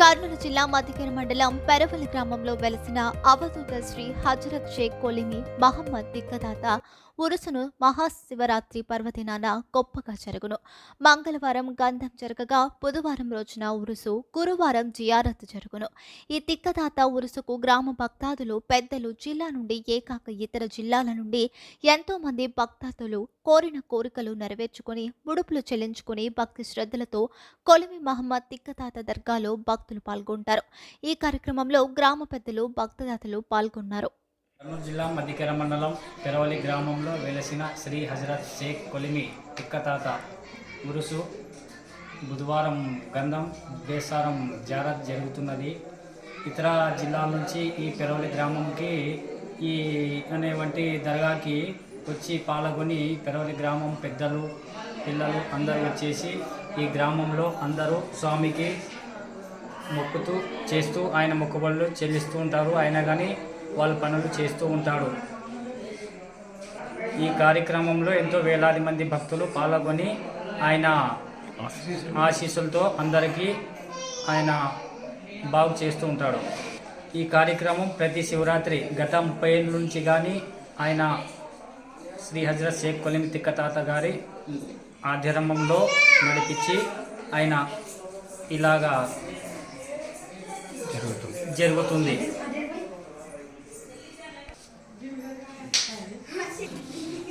కర్నూలు జిల్లా మధికర మండలం పెరవలి గ్రామంలో వెలసిన అవధూత శ్రీ హజరత్ షేక్ కొలిమి మహమ్మద్ దిక్కదాత ఉరుసును మహాశివరాత్రి పర్వదినాన గొప్పగా జరుగును. మంగళవారం గంధం జరగగా బుధవారం రోజున ఉరుసు గురువారం జియారత్ జరుగును. ఈ తిక్కదాత ఉరుసుకు గ్రామ భక్తాదులు పెద్దలు జిల్లా నుండి ఏకాక ఇతర జిల్లాల నుండి ఎంతో మంది భక్తాదులు కోరిన కోరికలు నెరవేర్చుకొని ముడుపులు చెల్లించుకుని భక్తి శ్రద్ధలతో కొలిమి మహమ్మద్ తిక్కదాత దర్గాలో భక్తులు పాల్గొంటారు. ఈ కార్యక్రమంలో గ్రామ పెద్దలు భక్తదాతలు పాల్గొన్నారు. కర్నూలు జిల్లా మధ్యకెర మండలం పెరవలి గ్రామంలో వెలసిన శ్రీ హజరత్ షేక్ కొలిమి తిక్కతాత ఉరుసు బుధవారం గంధం బేసారం జారత్ జరుగుతున్నది. ఇతర జిల్లాల నుంచి ఈ పెరవలి గ్రామంకి ఈ అనే వంటి దర్గాకి వచ్చి పాల్గొని పెరవలి గ్రామం పెద్దలు పిల్లలు అందరూ వచ్చేసి ఈ గ్రామంలో అందరూ స్వామికి మొక్కుతూ చేస్తూ ఆయన మొక్కుబడులు చెల్లిస్తూ ఉంటారు. అయినా కానీ వాళ్ళ పనులు చేస్తూ ఉంటాడు. ఈ కార్యక్రమంలో ఎంతో వేలాది మంది భక్తులు పాల్గొని ఆయన ఆశీస్సులతో అందరికీ ఆయన బాగు చేస్తూ ఉంటాడు. ఈ కార్యక్రమం ప్రతి శివరాత్రి గత ముప్పై ఏళ్ళ నుంచి కానీ ఆయన శ్రీ హజరత్ షేక్ కొలిమి తిక్కతాత గారి ఆధ్వర్యంలో నడిపించి ఆయన ఇలాగా జరుగుతుంది. いい?